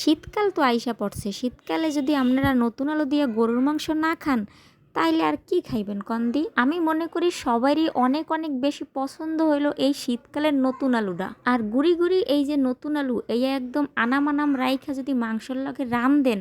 শীতকাল তো আইসা পড়ছে। শীতকালে যদি আপনারা নতুন আলু দিয়ে গরুর মাংস না খান, তাইলে আর কি খাইবেন কন্দি? আমি মনে করি সবারই অনেক অনেক বেশি পছন্দ হইল এই শীতকালের নতুন আলুটা। আর গুড়ি গুড়ি এই যে নতুন আলু এই একদম আনাম আনাম রাইখা যদি মাংসের লগে রান দেন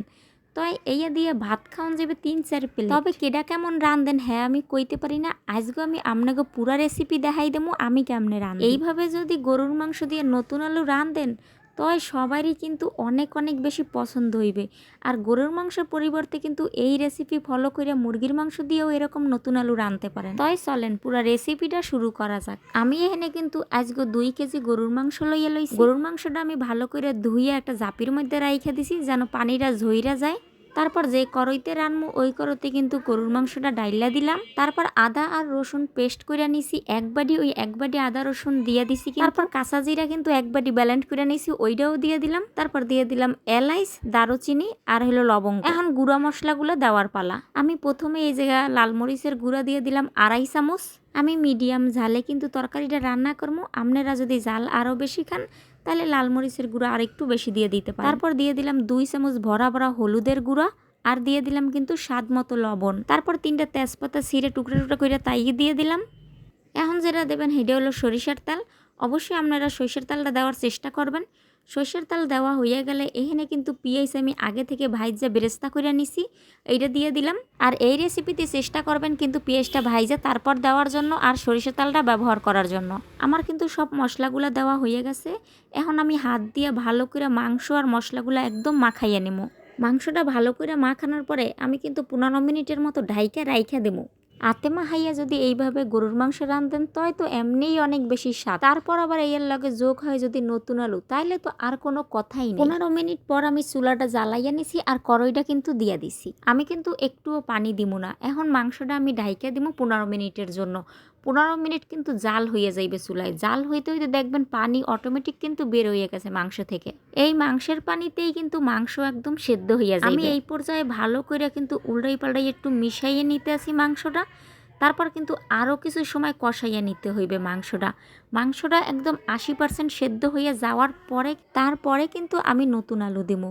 তাই এইয়া দিয়ে ভাত খাওয়ান যাবে তিন, চার প্লেট। তবে কেডা কেমন রান দেন হ্যাঁ আমি কইতে পারি না। আজকে আমি আপনাকে পুরা রেসিপি দেখাই দেবো আমি কেমনে রান এইভাবে যদি গরুর মাংস দিয়ে নতুন আলু রান দেন তয় সবারই কিন্তু অনেক অনেক বেশি পছন্দ হইবে। আর গরুর মাংসের পরিবর্তে কিন্তু এই রেসিপি ফলো করে মুরগির মাংস দিয়েও এরকম নতুন আলু রানতে পারেন। তয় চলেন পুরো রেসিপিটা শুরু করা যাক। আমি এখানে কিন্তু আজকে দুই কেজি গরুর মাংস লইয়া লইছি। গরুর মাংসটা আমি ভালো করে ধুইয়ে একটা জাপির মধ্যে রাইখে দিছি যেন পানিটা ঝইরা যায়। তারপর যে করইতে রানমু, ওই করতে কিন্তু গরুর মাংসটা ডাইলা দিলাম। তারপর আদা আর রসুন পেস্ট করে নিছি। এক বাটি, ওই এক বাটি আদা রসুন দিয়ে দিছি তারপর কাঁচা জিরা কিন্তু এক বাটি ব্যালেন্ড করে নিছি, ওইটাও দিয়ে দিলাম। তারপর দিয়ে দিলাম এলাইচ, দারুচিনি আর হলো লবঙ্গ। এখন গুঁড়া মশলাগুলো দেওয়ার পালা। আমি প্রথমে এই জায়গা লাল মরিচের গুঁড়া দিয়ে দিলাম আড়াই চামচ। আমি মিডিয়াম ঝালে কিন্তু তরকারিটা রান্না করব আপনারা যদি জাল আরও বেশি খান তাহলে লাল মরিচের গুঁড়া আর একটু বেশি দিয়ে দিতে পারেন। তারপর দিয়ে দিলাম দুই চামচ ভরা ভরা হলুদের গুঁড়া আর দিয়ে দিলাম কিন্তু স্বাদ মতো লবণ। তারপর তিনটা তেজপাতা ছিঁড়ে টুকরা টুকরো করে তাইয়ে দিয়ে দিলাম। এখন যেটা দেবেন হেডে হলো সরিষার তেল। অবশ্যই আপনারা সরিষার তেলটা দেওয়ার চেষ্টা করবেন। সর্ষের তেল দেওয়া হইয়া গেলে এখানে কিন্তু পিঁয়াজ আমি আগে থেকে ভাইজা বেরেস্তা করে নিছি, এইটা দিয়ে দিলাম। আর এই রেসিপিতে চেষ্টা করবেন কিন্তু পেঁয়াজটা ভাইজা তারপর দেওয়ার জন্য আর সরিষার তেলটা ব্যবহার করার জন্য। আমার কিন্তু সব মশলাগুলো দেওয়া হয়ে গেছে। এখন আমি হাত দিয়ে ভালো করে মাংস আর মশলাগুলো একদম মাখাইয়া নেব মাংসটা ভালো করে মাখানোর পরে আমি কিন্তু পনেরো মিনিটের মতো ঢাইকা রাইখা দেবো আতে হাইয়া যদি এইভাবে গরুর মাংস রান্ধেন তয় তো এমনিই অনেক বেশি স্বাদ। তারপর আবার এর লগে যোগ হয় যদি নতুন আলু, তাইলে তো আর কোনো কথাই নেই। পনেরো মিনিট পর আমি চুলাটা জ্বালাইয়া নিছি আর কড়ইটা কিন্তু দিয়া দিছি। আমি কিন্তু একটুও পানি দিব না। এখন মাংসটা আমি ঢাইকা দিব পনেরো মিনিটের জন্য। পনেরো মিনিট কিন্তু জাল হয়ে যাইবে চুলায়। জাল হইতে হইতে দেখবেন পানি অটোমেটিক কিন্তু বের হয়ে গেছে মাংস থেকে। এই মাংসের পানিতেই কিন্তু মাংস একদম সেদ্ধ হইয়া যায় আমি এই পর্যায়ে ভালো করে কিন্তু উল্টাই পাল্টাই একটু মিশাইয়ে নিতে আসি মাংসটা। তারপর কিন্তু আরও কিছু সময় কষাইয়া নিতে হইবে মাংসটা। মাংসটা একদম আশি পার্সেন্ট সেদ্ধ হয়ে যাওয়ার পরে তারপরে কিন্তু আমি নতুন আলু দিব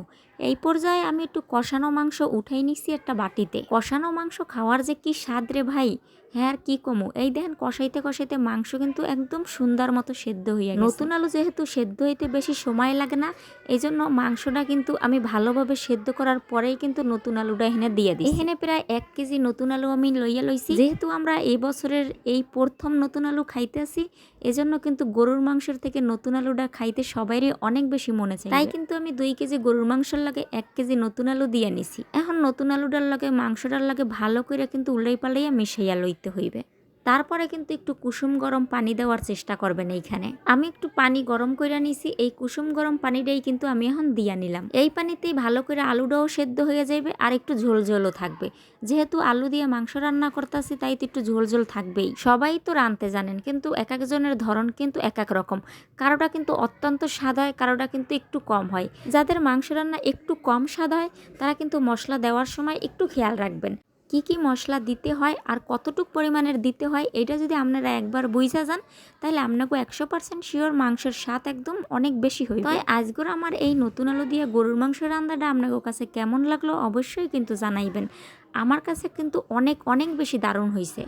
এই পর্যায়ে আমি একটু কষানো মাংস উঠাই নিচ্ছি একটা বাটিতে। কষানো মাংস খাওয়ার যে কি স্বাদ রে ভাই? হ্যাঁ আর কি কমো? এই দেখেন, কষাইতে কষাইতে মাংস কিন্তু একদম সুন্দর মতো সেদ্ধ গেছে। নতুন আলু যেহেতু সেদ্ধ হইতে বেশি সময় লাগে না এই জন্য মাংসটা কিন্তু আমি ভালোভাবে সেদ্ধ করার পরেই কিন্তু নতুন আলুটা এখানে দিয়ে দিই এখানে প্রায় এক কেজি নতুন আলু আমি লইয়া লইছি। যেহেতু আমরা এই বছরের এই প্রথম নতুন আলু খাইতে আসি এজন্য কিন্তু গরুর মাংসের থেকে নতুন আলুটা খাইতে সবারই অনেক বেশি মনে চাই। তাই কিন্তু আমি দুই কেজি গরুর মাংসের লাগে এক কেজি নতুন আলু দিয়ে নিছি। এখন নতুন আলুটার লাগে মাংসটার লগে ভালো করে কিন্তু উল্টাই পাল্টাইয়া মিশাইয়া লইতে হইবে। তারপরে কিন্তু একটু কুসুম গরম পানি দেওয়ার চেষ্টা করবেন এইখানে। আমি একটু পানি গরম করে নিছি, এই কুসুম গরম পানিটাই কিন্তু আমি এখন দিয়া নিলাম। এই পানিতেই ভালো করে আলুটাও সেদ্ধ হয়ে যাবে আর একটু ঝোল ঝোলও থাকবে। যেহেতু আলু দিয়ে মাংস রান্না করতেছি, তাই তো একটু ঝোল ঝোল থাকবেই। সবাই তো রানতে জানেন, কিন্তু এক একজনের ধরন কিন্তু এক এক রকম। কারোটা কিন্তু অত্যন্ত স্বাদ হয়, কারোটা কিন্তু একটু কম হয়। যাদের মাংস রান্না একটু কম স্বাদ হয়, তারা কিন্তু মশলা দেওয়ার সময় একটু খেয়াল রাখবেন। কি কি মশলা দিতে হয় আর কতটুক পরিমাণের দিতে হয়, এটা যদি আপনারা একবার বুঝা যান, তাহলে আপনাকে একশো পার্সেন্ট শিওর মাংসের স্বাদ একদম অনেক বেশি হয়ে তাই আজকের আমার এই নতুন আলু দিয়ে গরুর মাংস রান্নাটা আপনাকে কাছে কেমন লাগল অবশ্যই কিন্তু জানাইবেন। আমার কাছে কিন্তু অনেক অনেক বেশি দারুণ হয়েছে